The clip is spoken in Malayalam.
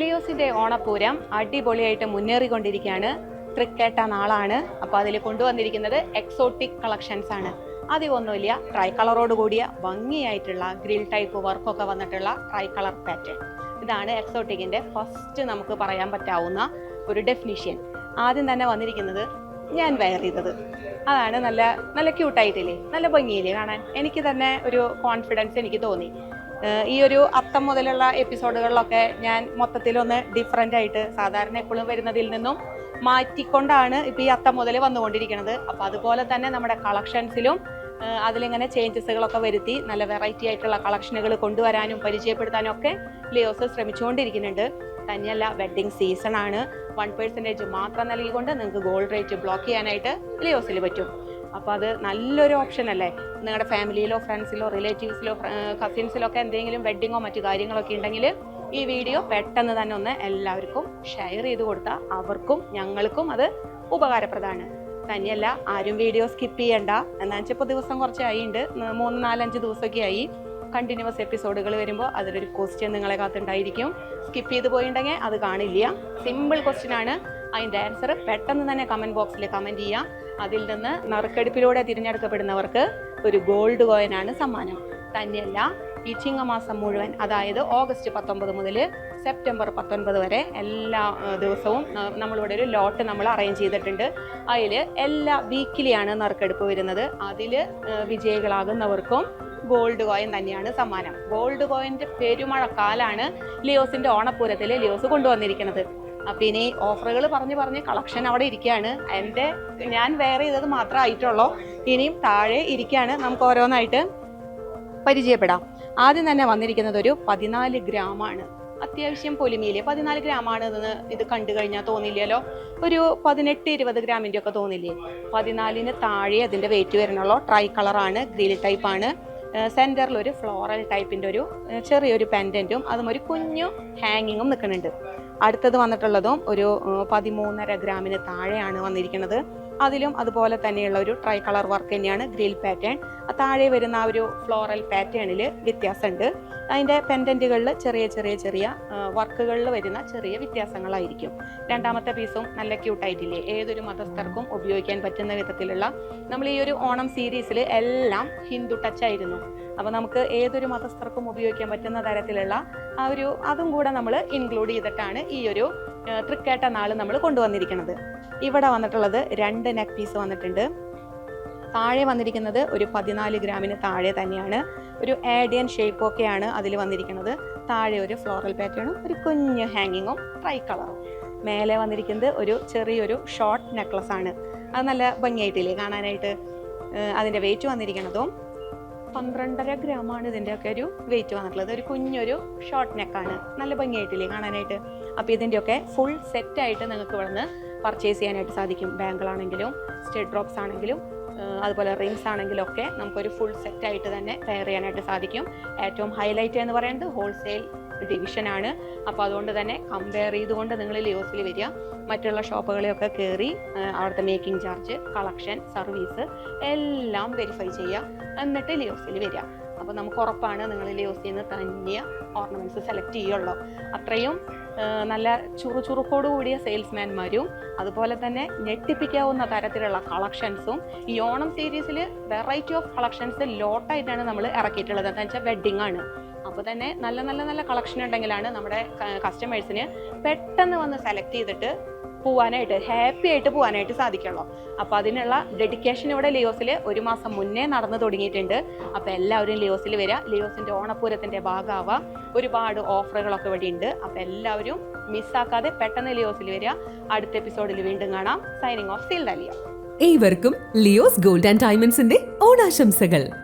ലിയോസിന്റെ ഓണപ്പൂരം അടിപൊളിയായിട്ട് മുന്നേറിക്കൊണ്ടിരിക്കുകയാണ്. തൃക്കേട്ട നാളാണ്. അപ്പോൾ അതിൽ കൊണ്ടുവന്നിരിക്കുന്നത് എക്സോട്ടിക് കളക്ഷൻസ് ആണ്. അധികമൊന്നുമില്ല ട്രൈ കളറോട് കൂടിയ ഭംഗിയായിട്ടുള്ള ഗ്രിൽ ടൈപ്പ് വർക്കൊക്കെ വന്നിട്ടുള്ള ട്രൈ കളർ പാറ്റേൺ ഇതാണ് എക്സോട്ടിക്കിന്റെ ഫസ്റ്റ് നമുക്ക് പറയാൻ പറ്റാവുന്ന ഒരു ഡെഫിനിഷൻ ആദ്യം തന്നെ വന്നിരിക്കുന്നത് ഞാൻ വെയർ ചെയ്തത്. അതാണ് നല്ല നല്ല ക്യൂട്ടായിട്ടില്ലേ നല്ല ഭംഗിയില്ലേ കാണാൻ? എനിക്ക് തന്നെ ഒരു കോൺഫിഡൻസ് എനിക്ക് തോന്നി. ഈ ഒരു അത്തം മുതലുള്ള എപ്പിസോഡുകളിലൊക്കെ ഞാൻ മൊത്തത്തിലൊന്ന് ഡിഫറെന്റ് ആയിട്ട് സാധാരണ എപ്പോഴും വരുന്നതിൽ നിന്നും മാറ്റിക്കൊണ്ടാണ് ഇപ്പോൾ ഈ അത്തം മുതൽ വന്നുകൊണ്ടിരിക്കുന്നത്. അപ്പോൾ അതുപോലെ തന്നെ നമ്മുടെ കളക്ഷൻസിലും അതിലിങ്ങനെ ചേഞ്ചസുകളൊക്കെ വരുത്തി നല്ല വെറൈറ്റി ആയിട്ടുള്ള കളക്ഷനുകൾ കൊണ്ടുവരാനും പരിചയപ്പെടുത്താനും ഒക്കെ ലിയോസ് ശ്രമിച്ചുകൊണ്ടിരിക്കുന്നുണ്ട്. തന്നെയല്ല വെഡ്ഡിങ് സീസൺ ആണ്. വൺ പെർസെന്റേജ് മാത്രം നൽകിക്കൊണ്ട് നിങ്ങൾക്ക് ഗോൾഡ് റേറ്റ് ബ്ലോക്ക് ചെയ്യാനായിട്ട് ലിയോസിൽ പറ്റും. അപ്പോൾ അത് നല്ലൊരു ഓപ്ഷൻ അല്ലേ? നിങ്ങളുടെ ഫാമിലിയിലോ ഫ്രണ്ട്സിലോ റിലേറ്റീവ്സിലോ കസിൻസിലോ ഒക്കെ എന്തെങ്കിലും വെഡ്ഡിങ്ങോ മറ്റു കാര്യങ്ങളൊക്കെ ഉണ്ടെങ്കിൽ ഈ വീഡിയോ പെട്ടെന്ന് തന്നെ ഒന്ന് എല്ലാവർക്കും ഷെയർ ചെയ്ത് കൊടുത്താൽ അവർക്കും ഞങ്ങൾക്കും അത് ഉപകാരപ്രദമാണ്. തന്നെയല്ല ആരും വീഡിയോ സ്കിപ്പ് ചെയ്യണ്ട. എന്നാ വെച്ചാൽ ഇപ്പോൾ ദിവസം കുറച്ചായിണ്ട്. മൂന്ന് നാലഞ്ച് ദിവസമൊക്കെ ആയി. കണ്ടിന്യൂസ് എപ്പിസോഡുകൾ വരുമ്പോൾ അതിലൊരു ക്വസ്റ്റ്യൻ നിങ്ങളെ കാത്തുണ്ടായിരിക്കും. സ്കിപ്പ് ചെയ്ത് പോയിട്ടുണ്ടെങ്കിൽ അത് കാണില്ല. സിമ്പിൾ ക്വസ്റ്റ്യൻ ആണ്. അതിന്റെ ആൻസർ പെട്ടെന്ന് തന്നെ കമന്റ് ബോക്സിൽ കമന്റ് ചെയ്യാം. അതിൽ നിന്ന് നറുക്കെടുപ്പിലൂടെ തിരഞ്ഞെടുക്കപ്പെടുന്നവർക്ക് ഒരു ഗോൾഡ് കോയിനാണ് സമ്മാനം. തന്നെയല്ല ഈ ചിങ്ങമാസം മുഴുവൻ അതായത് ഓഗസ്റ്റ് പത്തൊമ്പത് മുതൽ സെപ്റ്റംബർ പത്തൊൻപത് വരെ എല്ലാ ദിവസവും നമ്മളിവിടെ ഒരു ലോട്ട് നമ്മൾ അറേഞ്ച് ചെയ്തിട്ടുണ്ട്. അതിൽ എല്ലാ വീക്കിലിയാണ് നറുക്കെടുപ്പ് വരുന്നത്. അതിൽ വിജയികളാകുന്നവർക്കും ഗോൾഡ് കോയിൻ തന്നെയാണ് സമ്മാനം. ഗോൾഡ് കോയിന്റെ പെരുമഴക്കാലാണ് ലിയോസിന്റെ ഓണപ്പൂരത്തിൽ ലിയോസ് കൊണ്ടുവന്നിരിക്കുന്നത്. അപ്പം ഇനി ഓഫറുകൾ പറഞ്ഞ് പറഞ്ഞ് കളക്ഷൻ അവിടെ ഇരിക്കുകയാണ്. എന്റെ ഞാൻ വേറെ ചെയ്തത് മാത്രമായിട്ടുള്ളൂ ഇനിയും താഴെ ഇരിക്കുകയാണ്. നമുക്ക് ഓരോന്നായിട്ട് പരിചയപ്പെടാം. ആദ്യം തന്നെ വന്നിരിക്കുന്നത് ഒരു പതിനാല് ഗ്രാമാണ്. അത്യാവശ്യം പൊലിമയിലെ. പതിനാല് ഗ്രാമാണ് ഇതെന്ന് ഇത് കണ്ടു കഴിഞ്ഞാൽ തോന്നില്ലല്ലോ. ഒരു പതിനെട്ട് ഇരുപത് ഗ്രാമിന്റെ ഒക്കെ തോന്നില്ലേ? പതിനാലിന് താഴെ അതിന്റെ വെയിറ്റ് വരുന്നുള്ളൂ. ട്രൈ കളറാണ് ഗ്രിൽ ടൈപ്പാണ് സെന്ററിൽ ഒരു ഫ്ലോറൽ ടൈപ്പിന്റെ ഒരു ചെറിയൊരു പെൻഡന്റും അതും ഒരു കുഞ്ഞു ഹാങ്ങിങ്ങും നിൽക്കുന്നുണ്ട്. അടുത്തത് വന്നിട്ടുള്ളതും ഒരു പതിമൂന്നര ഗ്രാമിന് താഴെയാണ് വന്നിരിക്കുന്നത്. അതിലും അതുപോലെ തന്നെയുള്ള ഒരു ട്രൈ കളർ വർക്ക് തന്നെയാണ് ഗ്രിൽ പാറ്റേൺ താഴെ വരുന്ന ആ ഒരു ഫ്ലോറൽ പാറ്റേണിൽ വ്യത്യാസമുണ്ട്. അതിന്റെ പെൻഡന്റുകളിൽ ചെറിയ ചെറിയ ചെറിയ വർക്കുകളിൽ വരുന്ന ചെറിയ വ്യത്യാസങ്ങളായിരിക്കും. രണ്ടാമത്തെ പീസും നല്ല ക്യൂട്ടായിട്ടില്ലേ ഏതൊരു മതസ്ഥർക്കും ഉപയോഗിക്കാൻ പറ്റുന്ന വിധത്തിലുള്ള നമ്മൾ ഈ ഒരു ഓണം സീരീസിൽ എല്ലാം ഹിന്ദു ടച്ച് ആയിരുന്നു. അപ്പോൾ നമുക്ക് ഏതൊരു മതസ്ഥർക്കും ഉപയോഗിക്കാൻ പറ്റുന്ന തരത്തിലുള്ള ആ ഒരു അതും കൂടെ നമ്മൾ ഇൻക്ലൂഡ് ചെയ്തിട്ടാണ് ഈ ഒരു തൃക്കേട്ട നാൾ നമ്മൾ കൊണ്ടുവന്നിരിക്കുന്നത്. ഇവിടെ വന്നിട്ടുള്ളത് രണ്ട് നെക്ക് പീസ് വന്നിട്ടുണ്ട്. താഴെ വന്നിരിക്കുന്നത് ഒരു പതിനാല് ഗ്രാമിന് താഴെ തന്നെയാണ്. ഒരു ആഡിയൻ ഷേപ്പൊക്കെയാണ് അതിൽ വന്നിരിക്കുന്നത്. താഴെ ഒരു ഫ്ലോറൽ പാറ്റേണും ഒരു കുഞ്ഞ് ഹാങ്ങിങ്ങും ട്രൈ കളറും മേലെ വന്നിരിക്കുന്നത് ഒരു ചെറിയൊരു ഷോർട്ട് നെക്ലസ് ആണ്. അത് നല്ല ഭംഗിയായിട്ടില്ലേ കാണാനായിട്ട്? അതിന്റെ വെയിറ്റ് വന്നിരിക്കുന്നതും പന്ത്രണ്ടര ഗ്രാമാണ് ഇതിന്റെയൊക്കെ ഒരു വെയിറ്റ് വന്നിട്ടുള്ളത്. ഒരു കുഞ്ഞൊരു ഷോർട്ട് നെക്കാണ് നല്ല ഭംഗിയായിട്ടില്ലേ കാണാനായിട്ട്? അപ്പോൾ ഇതിന്റെയൊക്കെ ഫുൾ സെറ്റായിട്ട് നിങ്ങൾക്ക് ഇവിടുന്ന് പർച്ചേസ് ചെയ്യാനായിട്ട് സാധിക്കും. ബാങ്കിളാണെങ്കിലും സ്റ്റെഡ് ഡ്രോപ്സ് ആണെങ്കിലും അതുപോലെ റിംഗ്സ് ആണെങ്കിലും ഒക്കെ നമുക്കൊരു ഫുൾ സെറ്റായിട്ട് തന്നെ പെയർ ചെയ്യാനായിട്ട് സാധിക്കും. ഏറ്റവും ഹൈലൈറ്റ് എന്ന് പറയുന്നത് ഹോൾസെയിൽ ഡിവിഷനാണ് അപ്പോൾ അതുകൊണ്ട് തന്നെ കമ്പയർ ചെയ്തുകൊണ്ട് നിങ്ങൾ ലിയോസിൽ വരിക. മറ്റുള്ള ഷോപ്പുകളെയൊക്കെ കയറി അവിടുത്തെ മേക്കിംഗ് ചാർജ് കളക്ഷൻ സർവീസ് എല്ലാം വെരിഫൈ ചെയ്യുക. എന്നിട്ട് ലിയോസിൽ വരിക. അപ്പോൾ നമുക്ക് ഉറപ്പാണ് നിങ്ങൾ യൂസ് ചെയ്യുന്ന തന്നെ ഓർണമെന്റ്സ് സെലക്ട് ചെയ്യുള്ളൂ. അത്രയും നല്ല ചുറുചുറുക്കോട് കൂടിയ സെയിൽസ്മാൻമാരും അതുപോലെ തന്നെ ഞെട്ടിപ്പിക്കാവുന്ന തരത്തിലുള്ള കളക്ഷൻസും ഈ ഓണം സീരീസിൽ വെറൈറ്റി ഓഫ് കളക്ഷൻസ് ലോട്ടായിട്ടാണ് നമ്മൾ ഇറക്കിയിട്ടുള്ളത്. എന്താ വെച്ചാൽ വെഡ്ഡിംഗ് ആണ്. അപ്പോൾ തന്നെ നല്ല നല്ല നല്ല കളക്ഷൻ ഉണ്ടെങ്കിലാണ് നമ്മുടെ കസ്റ്റമേഴ്സിന് പെട്ടെന്ന് വന്ന് സെലക്ട് ചെയ്തിട്ട് പോവാനായിട്ട് ഹാപ്പി ആയിട്ട് പോവാനായിട്ട് സാധിക്കുള്ളൂ. അപ്പോൾ അതിനുള്ള ഡെഡിക്കേഷൻ ഇവിടെ ലിയോസിൽ ഒരു മാസം മുന്നേ നടന്നു തുടങ്ങിയിട്ടുണ്ട്. അപ്പോൾ എല്ലാവരും ലിയോസിൽ വരിക ലിയോസിന്റെ ഓണപ്പൂരത്തിന്റെ ഭാഗമാവാം. ഒരുപാട് ഓഫറുകളൊക്കെ ഇവിടെ ഉണ്ട്. അപ്പോൾ എല്ലാവരും മിസ്സാക്കാതെ പെട്ടെന്ന് ലിയോസിൽ വരിക അടുത്ത എപ്പിസോഡിൽ വീണ്ടും കാണാം. സൈനിങ് ഓഫ് സീൽ ഡലിയ ഏവർക്കും ലിയോസ് ഗോൾഡ് ആൻഡ് ഡയമണ്ട്സിന്റെ ഓണാശംസകൾ.